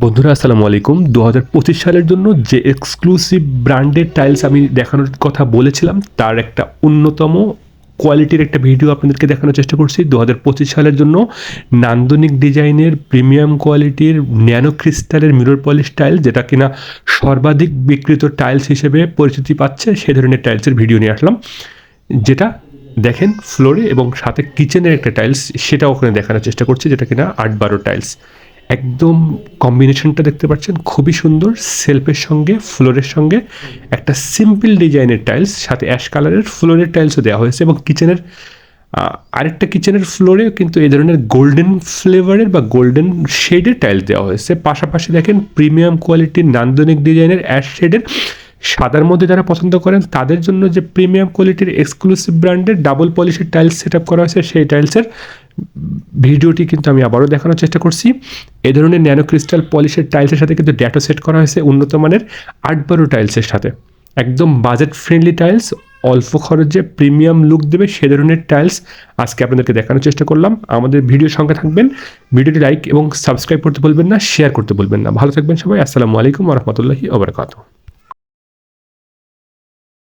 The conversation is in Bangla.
বন্ধুরা, আসসালামু আলাইকুম। দু পঁচিশ সালের জন্য যে এক্সক্লুসিভ ব্র্যান্ডেড টাইলস আমি দেখানোর কথা বলেছিলাম, তার একটা অন্যতম কোয়ালিটির একটা ভিডিও আপনাদেরকে দেখানোর চেষ্টা করছি। দু পঁচিশ সালের জন্য নান্দনিক ডিজাইনের প্রিমিয়াম কোয়ালিটির ন্যানো ক্রিস্টালের মিরর পলিশ টাইল যেটা কিনা সর্বাধিক বিক্রিত টাইলস হিসেবে পরিচিতি পাচ্ছে, সে ধরনের টাইলসের ভিডিও নিয়ে আসলাম। যেটা দেখেন ফ্লোরে এবং সাথে কিচেনের একটা টাইলস সেটা ওখানে দেখানোর চেষ্টা করছি, যেটা কিনা আট বারো টাইলস একদম কম্বিনেশনটা দেখতে পাচ্ছেন, খুবই সুন্দর সেলফের সঙ্গে ফ্লোরের সঙ্গে, একটা সিম্পল ডিজাইনের টাইলস সাথে অ্যাশ কালারের ফ্লোরের টাইলসও দেওয়া হয়েছে এবং কিচেনের আরেকটা কিচেনের ফ্লোরে কিন্তু এই ধরনের গোল্ডেন ফ্লেভারের বা গোল্ডেন শেডের টাইলস দেওয়া হয়েছে। পাশাপাশি দেখেন প্রিমিয়াম কোয়ালিটির নান্দনিক ডিজাইনের অ্যাশ শেডের সাদার মধ্যে যারা পছন্দ করেন, তাদের জন্য যে প্রিমিয়াম কোয়ালিটির এক্সক্লুসিভ ব্র্যান্ডের ডাবল পলিশের টাইলস সেট আপ করা হয়েছে সেই টাইলসের ভিডিওটি কিন্তু আমি আবারও দেখানোর চেষ্টা করছি। এ ধরনের ন্যানো ক্রিস্টাল পলিশের টাইলসের সাথে কিন্তু ড্যাটো সেট করা হয়েছে উন্নত মানের আট বারো টাইলসের সাথে। একদম বাজেট ফ্রেন্ডলি টাইলস অল্প খরচে প্রিমিয়াম লুক দেবে সে ধরনের টাইলস আজকে আপনাদেরকে দেখানোর চেষ্টা করলাম। আমাদের ভিডিওর সঙ্গে থাকবেন ভিডিওটি লাইক এবং সাবস্ক্রাইব করতে বলবেন না শেয়ার করতে বলবেন না। ভালো থাকবেন সবাই, আসসালামু আলাইকুম রহমতুল্লাহি ওবরাকাতু